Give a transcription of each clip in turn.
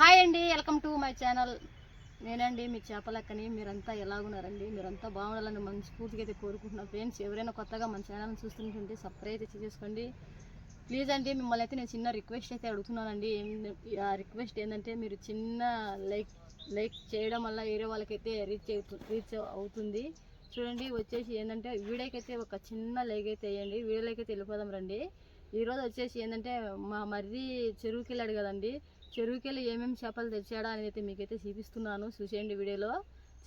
Hi అండి welcome to my channel. నేనండి మీ చేపలక్కని. మీరంతా ఎలాగున్నారండి? మీరంతా బాగుండాలని మనస్ఫూర్తిగా అయితే కోరుకుంటున్నాను ఫ్రెండ్స్ ఎవరైనా కొత్తగా మన ఛానల్ చూస్తుంటుంటే సబ్స్క్రైబ్ అయితే చేసుకోండి. ప్లీజ్ అండి మిమ్మల్ని అయితే నేను చిన్న రిక్వెస్ట్ అయితే అడుగుతున్నానండి. ఆ రిక్వెస్ట్ ఏంటంటే మీరు చిన్న లైక్ లైక్ చేయడం వల్ల వేరే వాళ్ళకైతే రీచ్ అవుతు రీచ్ అవుతుంది. చూడండి వచ్చేసి ఏంటంటే వీడియోకైతే ఒక చిన్న లైక్ అయితే వేయండి. వీడియోలోకి అయితే వెళ్ళిపోదాం రండి. ఈరోజు వచ్చేసి ఏంటంటే మా మరిది చెరువుకి వెళ్ళాడు కదండి. చెరువుకెళ్ళి ఏమేమి చేపలు తెచ్చాడా అనేది అయితే మీకైతే చూపిస్తున్నాను. చూసేయండి వీడియోలో.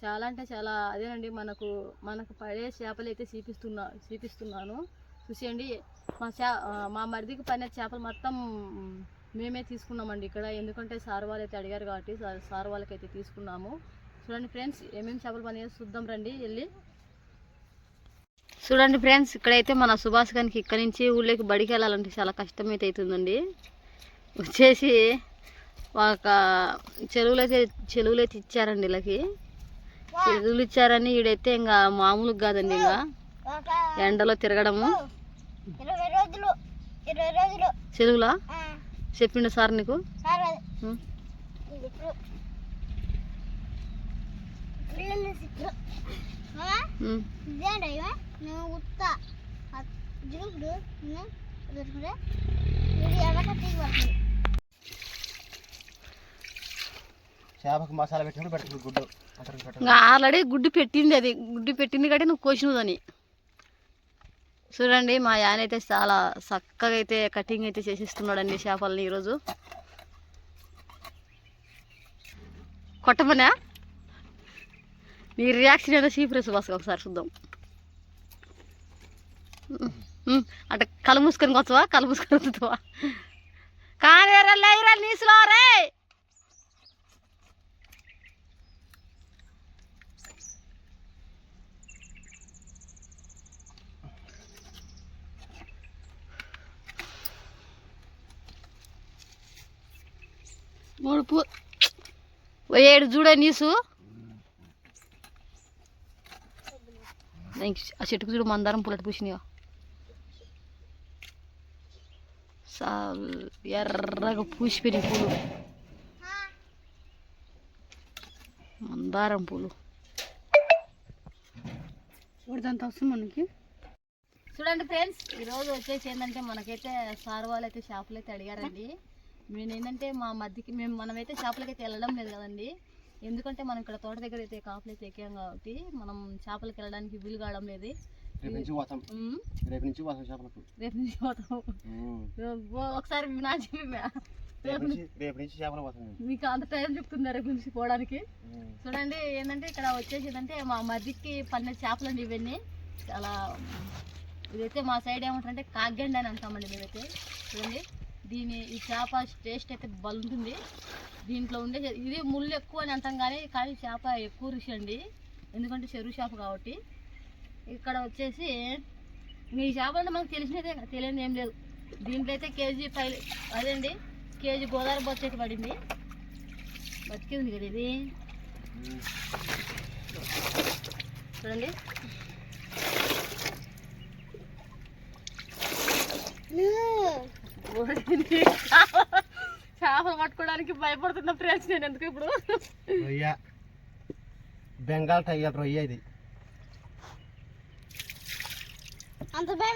చాలా అంటే చాలా అదేనండి మనకు మనకు పడే చేపలు అయితే చూపిస్తున్నా చూపిస్తున్నాను. చూసేయండి. మా చా మా మరిదికి పడిన చేపలు మొత్తం మేమే తీసుకున్నామండి ఇక్కడ. ఎందుకంటే సార్ వాళ్ళు అయితే అడిగారు కాబట్టి సార్- సార్ వాళ్ళకైతే తీసుకున్నాము. చూడండి ఫ్రెండ్స్ ఏమేమి చేపలు పని చూద్దాం రండి వెళ్ళి. చూడండి ఫ్రెండ్స్ ఇక్కడైతే మన సుభాష్ గారికి ఇక్కడ నుంచి ఊళ్ళోకి బడికి వెళ్ళాలంటే చాలా కష్టమైతే అవుతుందండి. వచ్చేసి ఒక చెరువులు అయితే చెరువులు అయితే ఇచ్చారండి వీళ్ళకి. చెరువులు ఇచ్చారని ఈడైతే ఇంకా మామూలుగా కాదండి ఇంకా. ఎండలో తిరగడము. చెరువులా? చెప్పిండు సార్ నీకు? సార్ అది ఉం. ఇది ఇప్పుడు పిల్లలు సిక్కులు మామా ఉం. ఇదేంట ఇవే నేను ఉత్త ఇప్పుడు నేను దొరుకుతా ఇది ఎడక తీగి పడుతుంది చేపకు మసాలా పెట్టినప్పుడు పెడుతుంది గుడ్డు. ఇంకా ఆల్రెడీ గుడ్డు పెట్టింది అది. గుడ్డు పెట్టింది కాబట్టి నువ్వు కోసినదని చూడండి మా యాన్ అయితే చాలా చక్కగా అయితే కటింగ్ అయితే చేసిస్తున్నాడండి చేపలని ఈరోజు. కొట్టమనా నీ రియాక్షన్ ఏదో సీఫ్రెస్ బస్ ఒకసారి చూద్దాం. అంటే కళ్ళు మూసుకొని కొచ్చవా కళ్ళు మూసుకొని వద్దువా కానీ లైరా నీసులో రే! మూడు పూ ఏడు చూడే నీసు. ఆ చెట్టుకు చూడు మందారం పూలటి పూసినాయో. ఎర్రగా పూసిపోయినాయి పూలు. మందారం పూలు. చూడదంత వస్తుంది మనకి. చూడండి ఫ్రెండ్స్ ఈరోజు వచ్చేసి ఏంటంటే మనకైతే సార్ వాళ్ళు అయితే షాపులు అయితే అడిగారండి. మేము ఏంటంటే మా మధ్యకి మేము మనమైతే షాపులకి అయితే వెళ్ళడం లేదు కదండి. ఎందుకంటే మనం ఇక్కడ తోట దగ్గర అయితే కాపులు అయితే ఎక్కాం కాబట్టి మనం చేపలకి వెళ్ళడానికి వీలు కావడం లేదు. రేపు నుంచి పోతాం. ఉమ్, రేపు నుంచి పోతాం చేపలకు. రేపు నుంచి పోతాం. ఒకసారి నా రేపు నుంచి చేపలు పోతాం. మీకు అంత టైం చెప్తుంది రేపు నుంచి పోవడానికి. చూడండి ఏంటంటే ఇక్కడ వచ్చేసి ఏంటంటే మా మధ్యకి పన్నే చేపలు అండి ఇవన్నీ. చాలా ఇదైతే మా సైడ్ ఏమంటారంటే కాగ్గండి అని అంటామండి మేమైతే. చూడండి. దీని ఈ చేప టేస్ట్ అయితే బాగుంటుంది దీంట్లో ఉండే ఇది ముళ్ళు ఎక్కువ అని అంటాం కానీ కానీ చేప ఎక్కువ రుచి అండి. ఎందుకంటే చెరువు చేప కాబట్టి. ఇక్కడ వచ్చేసి ఈ చేపలు అంటే మనకు తెలిసినదే తెలియని ఏం లేదు. దీంట్లో అయితే కేజీ పై అదేండి? కేజీ గోదావరి బొచ్చ అయితే పడింది. బతికింది కదా ఇది. చూడండి. చేపలు పట్టుకోవడానికి భయపడుతున్న ఫ్రెండ్స్ నేను ఎందుకు ఇప్పుడు? రొయ్య. బెంగాల్ టైగర్ రొయ్య ఇది. అంత భయం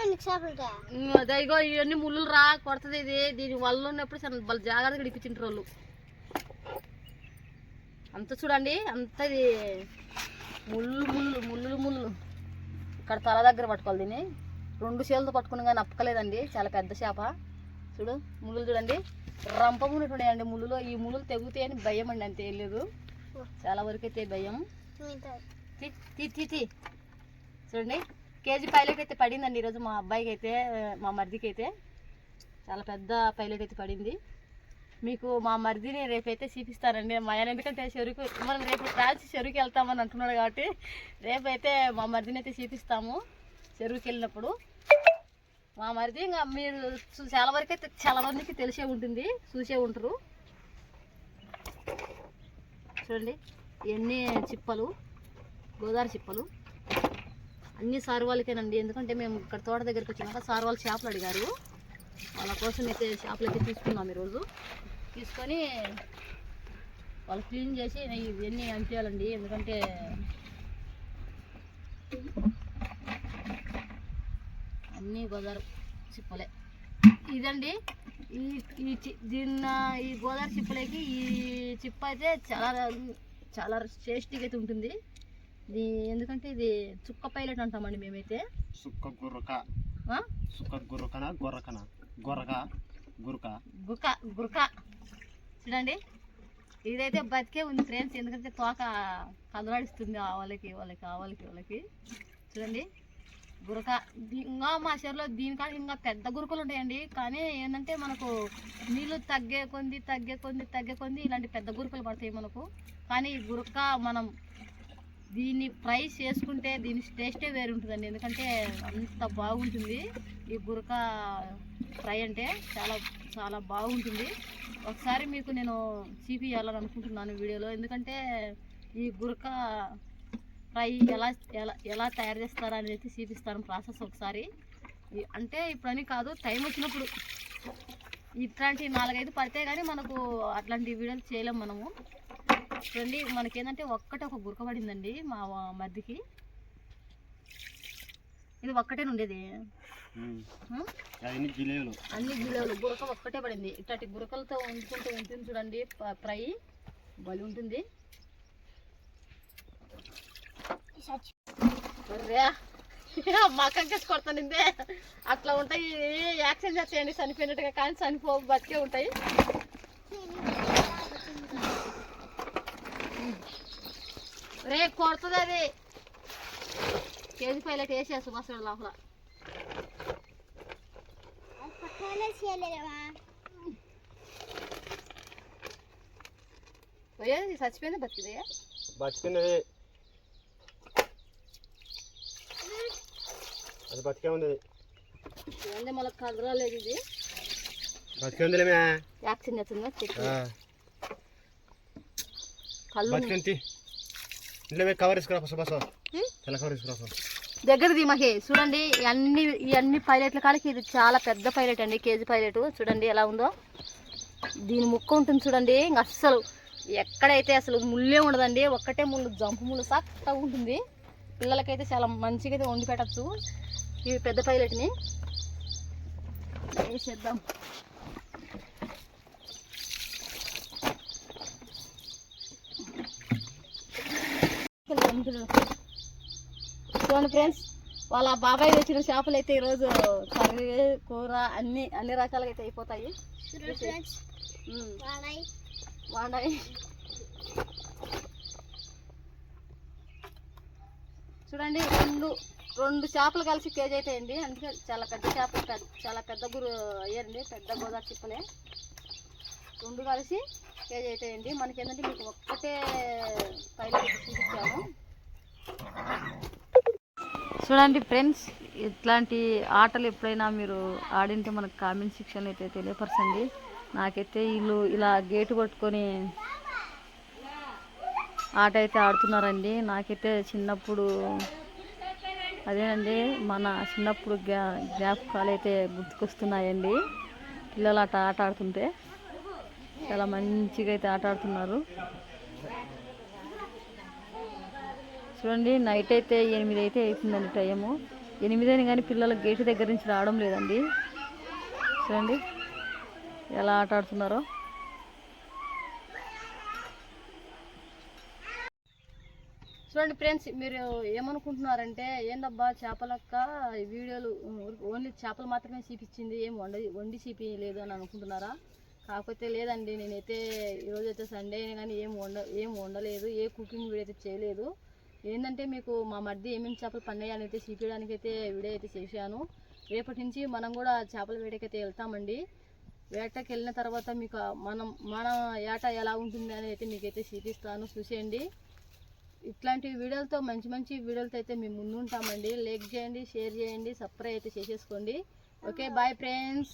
ఇవన్నీ ముళ్ళు రా కొడుతుంది ఇది. దీని వల్ల ఉన్నప్పుడు చాలా వాళ్ళు జాగ్రత్తగా ఇప్పించింటారు వాళ్ళు. అంత చూడండి అంత ఇది. ముళ్ళు ముళ్ళు ముళ్ళు ముళ్ళు. ఇక్కడ తల దగ్గర పట్టుకోవాలి దీన్ని. రెండు చేతులతో పట్టుకుని కానీ అప్పకలేదండి. చాలా పెద్ద చేప. చూడు ముళ్ళు చూడండి. రంప ముళ్ళు ఉన్నాయండి ముళ్ళులో. ఈ ముళ్ళు తెగుతాయని భయం అండి అంతే లేదు చాలా వరకు అయితే భయం. తీ చూడండి. కేజీ పైలట్ అయితే పడిందండి ఈరోజు మా అబ్బాయికి అయితే మా మరిదికి అయితే. చాలా పెద్ద పైలట్ అయితే పడింది. మీకు మా మరిదిని రేపైతే చూపిస్తానండి. మా ఆయన ఎందుకంటే చెరుకు మనం రేపు కాల్చి చెరువుకి వెళ్తామని అంటున్నాడు కాబట్టి రేపైతే మా మరిదిని అయితే చూపిస్తాము. చెరువుకి వెళ్ళినప్పుడు. మా మరిది ఇంకా మీరు చూ- చాలా వరకు అయితే చాలా మందికి తెలిసే ఉంటుంది. చూసే ఉంటారు. చూడండి. ఇవన్నీ చిప్పలు? గోదావరి చిప్పలు. అన్ని సార్ వాళ్ళకేనండి ఎందుకంటే మేము ఇక్కడ తోట దగ్గరికి వచ్చినాక సార్ వాళ్ళు చేపలు అడిగారు. వాళ్ళ కోసం అయితే చేపలు అయితే తీసుకున్నాం ఈరోజు. తీసుకొని వాళ్ళు క్లీన్ చేసి ఇవన్నీ అంటేయాలండి? ఎందుకంటే అన్నీ గోదావరి చిప్పలే. ఇదండి ఈ ఈ దీన్న ఈ గోదావరి చిప్పలేకి ఈ చిప్ప అయితే చాలా చాలా టేస్టీగా అయితే ఉంటుంది. ఇది ఎందుకంటే ఇది చుక్క పైలట్ అంటామండి మేమైతే. సుక్క గుర్రక? సుక్క గుర్రకన గొర్రకన? గొర్రక గురక. గురక గురక. చూడండి ఇదైతే బతికే ఉంది ఫ్రెండ్స్ ఎందుకంటే తోక కదలాడిస్తుంది ఆ వాళ్ళకి వాళ్ళకి వాళ్ళకి వాళ్ళకి. చూడండి గురక దీ- ఇంకా మా చెరులో దీనికాడ ఇంకా పెద్ద గురకలు ఉంటాయండి. కానీ ఏంటంటే మనకు నీళ్ళు తగ్గే కొంది తగ్గే కొంది తగ్గే కొంది ఇలాంటి పెద్ద గురకలు పడతాయి మనకు. కానీ ఈ గురక మనం దీన్ని ఫ్రై చేసుకుంటే దీని టేస్టే వేరు ఉంటుందండి ఎందుకంటే అంత బాగుంటుంది. ఈ గురక ఫ్రై అంటే చాలా చాలా బాగుంటుంది. ఒకసారి మీకు నేను చూపించాలని అనుకుంటున్నాను వీడియోలో. ఎందుకంటే ఈ గురక ఫ్రై ఎలా ఎలా ఎలా తయారు చేస్తారా అనేది చూపిస్తాను ప్రాసెస్ ఒకసారి. అంటే ఇప్పుడని కాదు టైం వచ్చినప్పుడు. ఇట్లాంటి నాలుగైదు పడితే కానీ మనకు అట్లాంటి వీడియోలు చేయలేం మనము. చూడండి మనకేంటంటే ఒక్కటే ఒక గురక పడిందండి మా మధ్యకి ఇది ఒక్కటే ఉండేది? అన్ని గిలెలు గురక ఒక్కటే పడింది. ఇట్లాంటి గురకలతో వండుకుంటూ ఉంటుంది చూడండి ఫ్రై బలి ఉంటుంది. మకంకేసి కొడతానిందే అట్లా ఉంటాయి. యాక్సిడెంట్ చేయండి చనిపోయినట్టుగా కానీ చనిపో బతికే ఉంటాయి. రే కొడుతుంది అది. కేజీ పైలట్ వేసేసు మసడు లోపల. పక్కనే చచ్చిపోయింది బతికిదే. అది బతికే ఉంది ఏంది మళ్ళీ కదరాలేదు ఇది. బతికే ఉందిలేమే యాక్సిడెంట్ అవుతుందా చెక్ కళ్ళు బతికింది ఇంట్లో కవర్ తీసుకురా బస్సు బస్సు ఉం? తెల్ల కవర్ తీసుకురా బస్సు. దగ్గరది మాకే చూడండి అన్ని ఈ అన్ని పైలట్ల కాడికి ఇది చాలా పెద్ద పైలట్ అండి కేజీ పైలట్ చూడండి ఎలా ఉందో. దీని ముక్క ఉంటుంది చూడండి ఇంక అస్సలు ఎక్కడైతే అసలు ముళ్ళే ఉండదండి ఒక్కటే ముళ్ళు జంపు ముళ్ళు సక్కగా ఉంటుంది. పిల్లలకైతే చాలా మంచిగా అయితే వండి పెట్టచ్చు. ఇవి పెద్ద పైలట్ని. వేసేద్దాం. చూడండి ఫ్రెండ్స్ వాళ్ళ బాబాయ్ తెచ్చిన చేపలు అయితే ఈరోజు కర్రీ కూర అన్ని అన్ని రకాలుగా అయితే అయిపోతాయి. వాడాయి చూడండి రెండు రెండు చేపలు కలిసి కేజీ అవుతాయండి అందుకే చాలా పెద్ద చేపలు పెద్ద చాలా పెద్ద గురు అయ్యారండి పెద్ద గోదావరి చిప్పలే. రెండు కలిసి కేజీ అవుతాయండి మనకి ఏంటంటే మీకు ఒక్కటే పైన చూపించాము చూడండి ఫ్రెండ్స్ ఇట్లాంటి ఆటలు ఎప్పుడైనా మీరు ఆడింటే మనకు కామెంట్ సెక్షన్లో అయితే తెలియపరచండి. నాకైతే వీళ్ళు ఇలా గేటు పట్టుకొని ఆట అయితే ఆడుతున్నారండి. నాకైతే చిన్నప్పుడు అదేనండి మన చిన్నప్పుడు జ్ఞా జ్ఞాపకాలు అయితే గుర్తుకొస్తున్నాయండి. పిల్లలు అట ఆట ఆడుతుంటే చాలా మంచిగా అయితే ఆట ఆడుతున్నారు. చూడండి నైట్ అయితే ఎనిమిది అయితే అవుతుందండి టైము. ఎనిమిది అని కానీ పిల్లలు గేటు దగ్గర నుంచి రావడం లేదండి. చూడండి ఎలా ఆట ఆడుతున్నారో. చూడండి ఫ్రెండ్స్ మీరు ఏమనుకుంటున్నారంటే ఏందబ్బా చేపలక్క వీడియోలు ఓన్లీ చేపలు మాత్రమే చూపించింది ఏం వండి వండి చూపించలేదు అని అనుకుంటున్నారా? కాకపోతే లేదండి నేనైతే ఈరోజు అయితే సండే అయినా కానీ ఏం వండ ఏం వండలేదు ఏ కుకింగ్ వీడియో అయితే చేయలేదు. ఏంటంటే మీకు మా మధ్య ఏమేమి చేపలు పన్నాయని అయితే చూపించడానికి అయితే వీడియో అయితే చేశాను. రేపటి నుంచి మనం కూడా చేపల వేటకైతే వెళ్తామండి. వేటకి వెళ్ళిన తర్వాత మీకు మనం మన ఏట ఎలా ఉంటుంది అని అయితే మీకైతే చూపిస్తాను. చూసేయండి. ఇట్లాంటి వీడియోలతో మంచి మంచి వీడియోలతో అయితే మేము ముందు ఉంటామండి లైక్ చేయండి షేర్ చేయండి సబ్స్క్రైబ్ అయితే చేసేసుకోండి. Okay bye friends